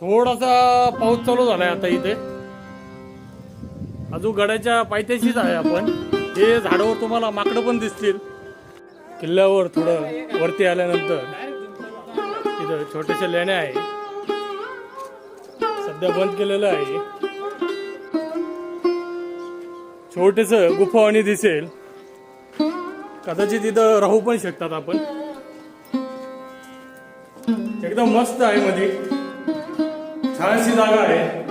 थोडासा पाऊस चालू झालाय आता इथे. अजून गडाच्या पायथ्याशीच आहे आपण. हे झाडावर तुम्हाला माकडं पण दिसतील. किल्ल्यावर थोडं वरती आल्यानंतर. इथं छोट्याशा लेण्या आहे. सध्या बंद केलेलं आहे. छोटेस गुफावाणी दिसेल. कदाचित इथं राहू पण शकतात आपण. एकदम मस्त आहे मध्ये छानशी जागा आहे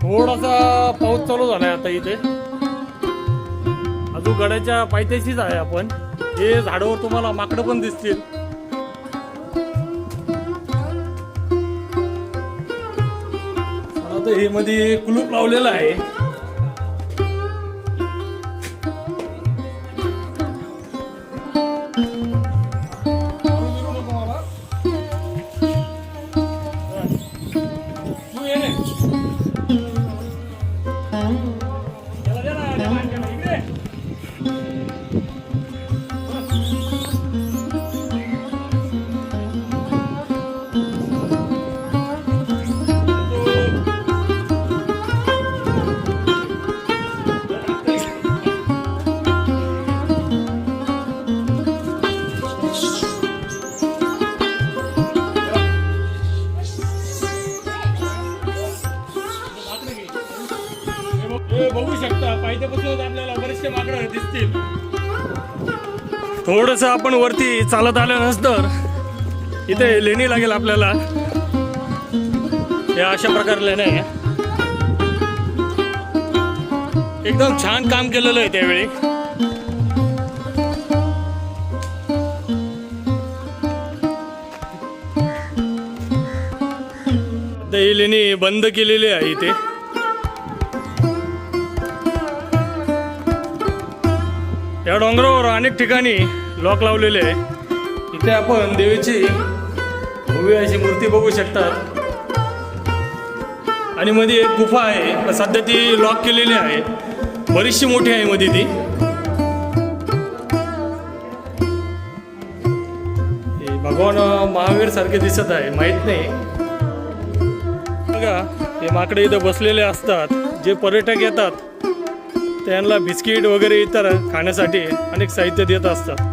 थोडासा पाऊस चालू झालाय आता इथे. अजून गड्याच्या पायथ्याशीच आहे आपण. हे झाडावर तुम्हाला माकडं पण दिसतील. आता हे मध्ये कुलूप लावलेलं आहे. थोडस आपण वरती चालत आल्यानंतर इथे लेणी लागेल आपल्याला. या अशा प्रकारे लेण्या एकदम छान काम केलेलं आहे त्यावेळी. ही लेणी बंद केलेली आहे इथे. या डोंगरावर अनेक ठिकाणी लॉक लावलेले आहे. इथे आपण देवीची भव्य अशी मूर्ती बघू शकतात. आणि मध्ये एक गुफा आहे पण सध्या ती लॉक केलेली आहे. बरीचशी मोठी आहे मध्ये ती. भगवान महावीर सारखे दिसत आहे माहीत नाही. बघा हे माकडे इथं बसलेले असतात जे पर्यटक येतात. त्यांना बिस्किट वगैरे इतर खाण्यासाठी अनेक साहित्य देत असतात.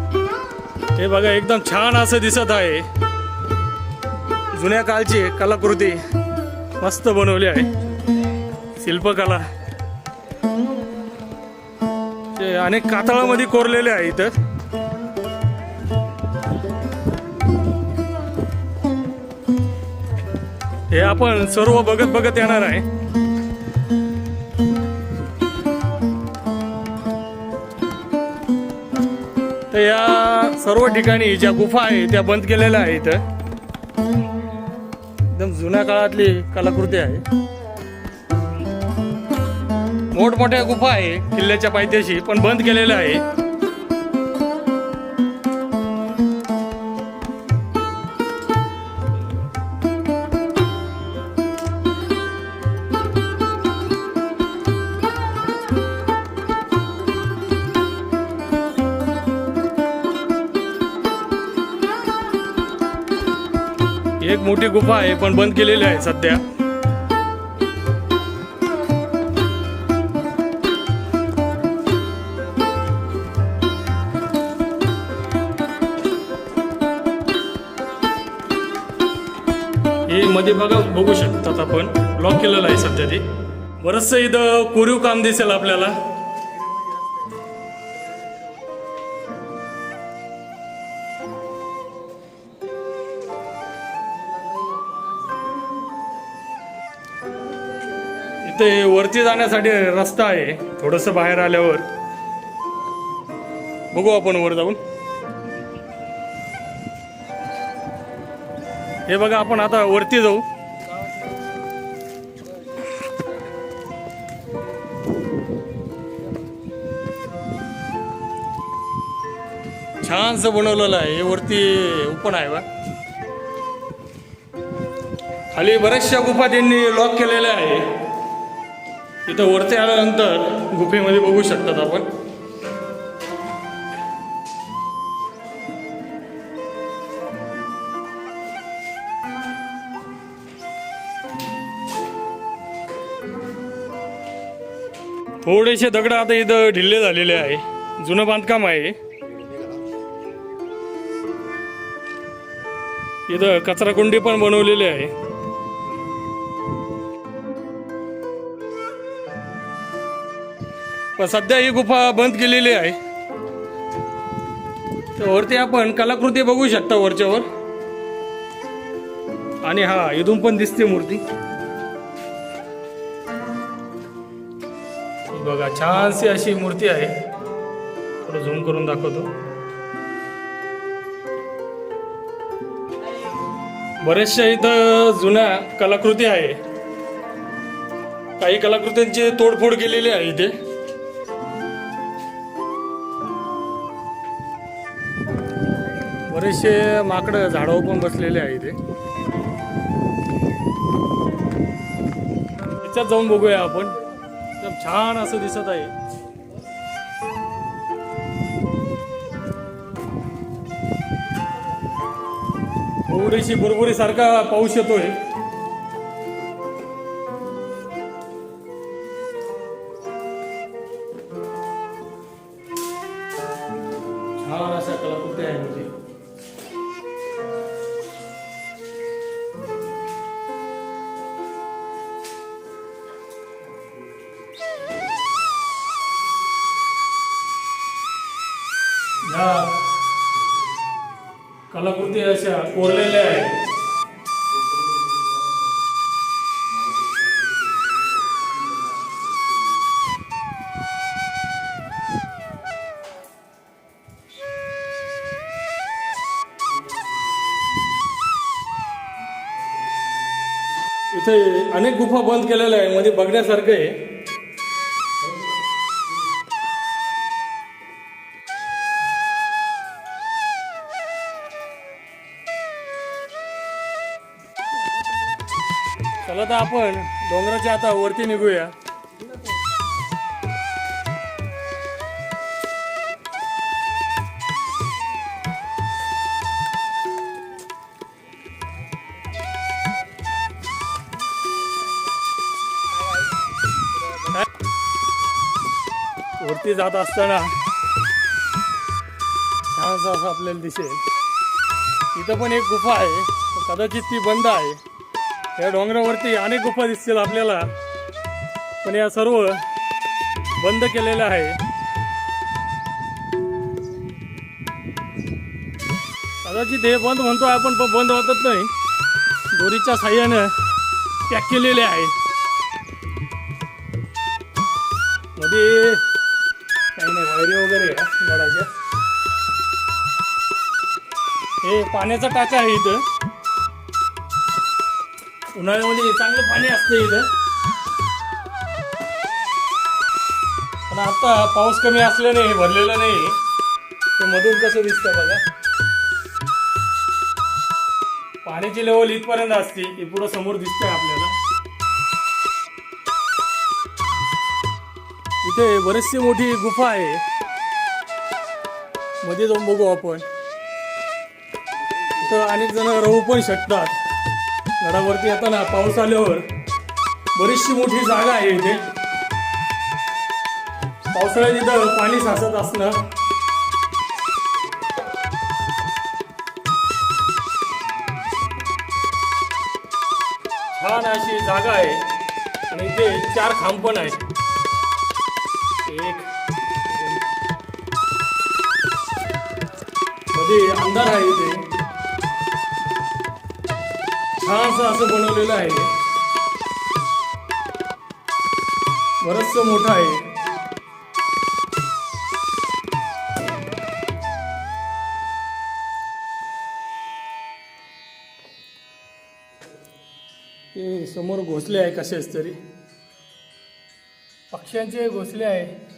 हे बघा एकदम छान असं दिसत आहे. जुन्या काळची कलाकृती मस्त बनवली आहे. शिल्पकला. ते अनेक कातळामध्ये कोरलेले आहे इथं. हे आपण सर्व बघत बघत येणार आहे. तर या सर्व ठिकाणी ज्या गुफा आहे त्या बंद केलेल्या आहेत. एकदम जुन्या काळातली कलाकृती आहे. मोठमोठ्या गुफा आहे किल्ल्याच्या पायथ्याशी पण बंद केलेल्या आहे. एक मोठी गुफा आहे पण बंद केलेली आहे सध्या. हे मध्ये बघा बघू शकतात आपण. ब्लॉक केलेलं आहे सध्या ते. बरचसं इथं कोरीव काम दिसेल आपल्याला. ते वरती जाण्यासाठी रस्ता आहे. थोडस बाहेर आल्यावर. बघू आपण वर जाऊन. हे बघा आपण आता वरती जाऊ. छानसं बनवलेलं आहे. हे वरती ओपन आहे बा खाली बऱ्याचशा गुफा त्यांनी लॉक केलेल्या आहे. इथं वरती आल्यानंतर गुफेमध्ये बघू शकतात आपण. थोडेसे दगड आता इथं ढिल्ले झालेले आहे. जुनं बांधकाम आहे. इथं कचराकुंडी पण बनवलेली आहे. पण सध्या ही गुफा बंद केलेली आहे. तर वरती आपण कलाकृती बघू शकता वरच्यावर. आणि हा इथून पण दिसते मूर्ती. बघा छानशी अशी मूर्ती आहे. थोडं झूम करून दाखवतो. बऱ्याचशा इथं जुन्या कलाकृती आहे. काही कलाकृतींची तोडफोड केलेली आहे इथे. बरेचसे माकडं झाडावर पण बसलेले आहे इथे. त्याच्यात जाऊन बघूया आपण. एकदम छान असं दिसत आहे. थोडीशी बुरबुरी सारखा पाऊस येतोय. कलाकृती अशा कोरलेल्या आहेत. इथे अनेक गुफा बंद केलेल्या आहे म्हणजे बघण्यासारखं आहे. चला तर आपण डोंगराच्या आता वरती निघूया. वरती जात असताना छानसा असं आपल्याला दिसेल. इथं पण एक गुफा आहे. कदाचित ती बंद आहे. या डोंगरावरती अनेक गुफा दिसतील आपल्याला. पण या सर्व बंद केलेल्या आहे कदाचित हे बंद म्हणतो आपण पण बंद होतच नाही. दोरीच्या साह्यानं पॅक केलेले आहे मध्ये काही नाही वायरी वगैरे गडाच्या हे पाण्याचा टाचा आहे इथं. उन्हाळ्यामध्ये चांगलं पाणी असतं इथं. पण आता पाऊस कमी असल्याने हे भरलेलं नाही. ते मधून कसं दिसतं बघा. पाण्याची लेवल इथपर्यंत असते. हे पुढं समोर दिसतंय आपल्याला. इथे बरीचशी मोठी गुफा आहे. मध्ये जाऊन बघू आपण. इथं अनेक जण राहू पण शकतात. गडावरती येताना पाऊस आल्यावर बरीचशी मोठी जागा आहे इथे. पावसाळ्यात इथं पाणी साचत असलं छान अशी जागा आहे. आणि इथे चार खांब पण आहेत. एक मध्ये अंधार आहे इथे. छानसं असं बनवलेलं आहे. बरचसं मोठं आहे. हे समोर घोसले आहे कसेच तरी. पक्ष्यांचे घोसले आहे.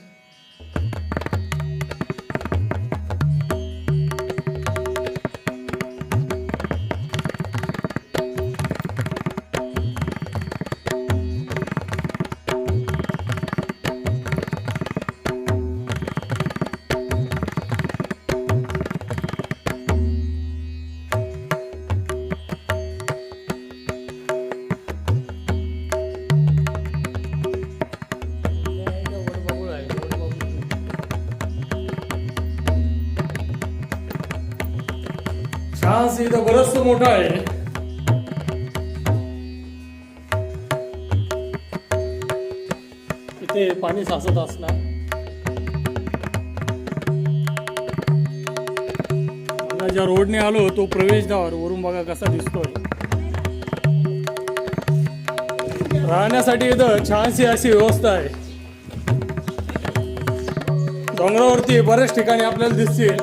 मोठा आहे. इथे पाणी साचत असणार. ज्या रोडने आलो तो प्रवेशद्वार वरून बघा कसा दिसतोय. राहण्यासाठी इथं छानशी अशी व्यवस्था आहे. डोंगरावरती बऱ्याच ठिकाणी आपल्याला दिसतील.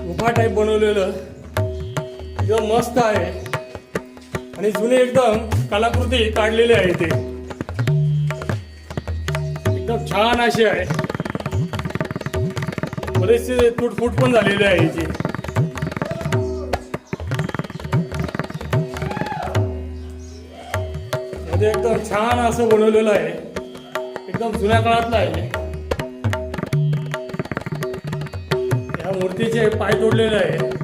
गुफा टाईप बनवलेलं. एकदम मस्त आहे. आणि जुने एकदम कलाकृती काढलेली आहे ते एकदम छान अशी आहे. बरेचसे तुटफूट पण झालेले आहे याची मध्ये एकदम छान असं बनवलेलं आहे. एकदम जुन्या काळातलं आहे. या मूर्तीचे पाय तोडलेले आहे.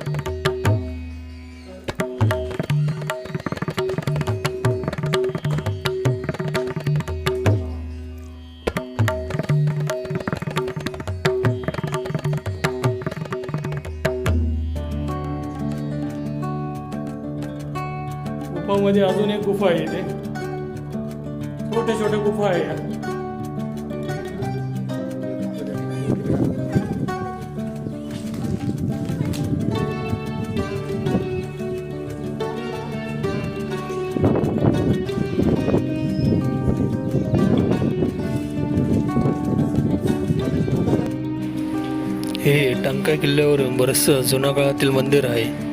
मध्ये अजून एक गुफा आहे इथे. छोटे छोटे गुफा आहे. या हे टंका किल्ल्यावर बरंचसं जुन्या काळातील मंदिर आहे.